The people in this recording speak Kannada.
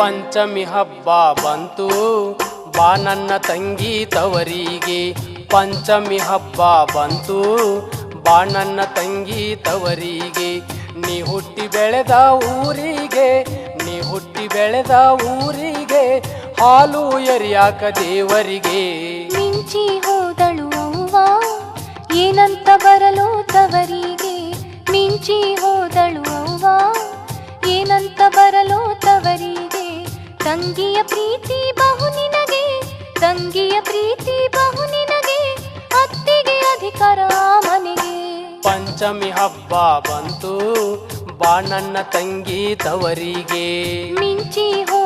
ಪಂಚಮಿ ಹಬ್ಬ ಬಂತು. ಬಾ ನನ್ನ ತಂಗಿ ತವರಿಗೆ ಪಂಚಮಿ ಹಬ್ಬ ಬಂತು. ಬಾ ನನ್ನ ತಂಗಿ ತವರಿಗೆ, ನೀ ಹುಟ್ಟಿ ಬೆಳೆದ ಊರಿಗೆ, ನೀ ಹುಟ್ಟಿ ಬೆಳೆದ ಊರಿಗೆ, ಹಾಲು ಎರಿಯಾಕ ದೇವರಿಗೆ. ಮಿಂಚಿ ಹೋದಳು ಏನಂತ ಬರಲು ತವರಿಗೆ. ಮಿಂಚಿ ಹೋದಳು ಏನಂತ ಬರಲು ತವರಿಗೆ. ತಂಗಿಯ ಪ್ರೀತಿ ಬಹು ನಿನಗೆ ತಂಗಿಯ ಪ್ರೀತಿ ಬಹು ನಿನಗೆ ಅತ್ತಿಗೆ ಅಧಿಕಾರ ಮನೆಗೆ. ಪಂಚಮಿ ಹಬ್ಬ ಬಂತು ಬಾ ನನ್ನ ತಂಗಿ ತವರಿಗೆ. ಮಿಂಚಿ ಹೋದಳು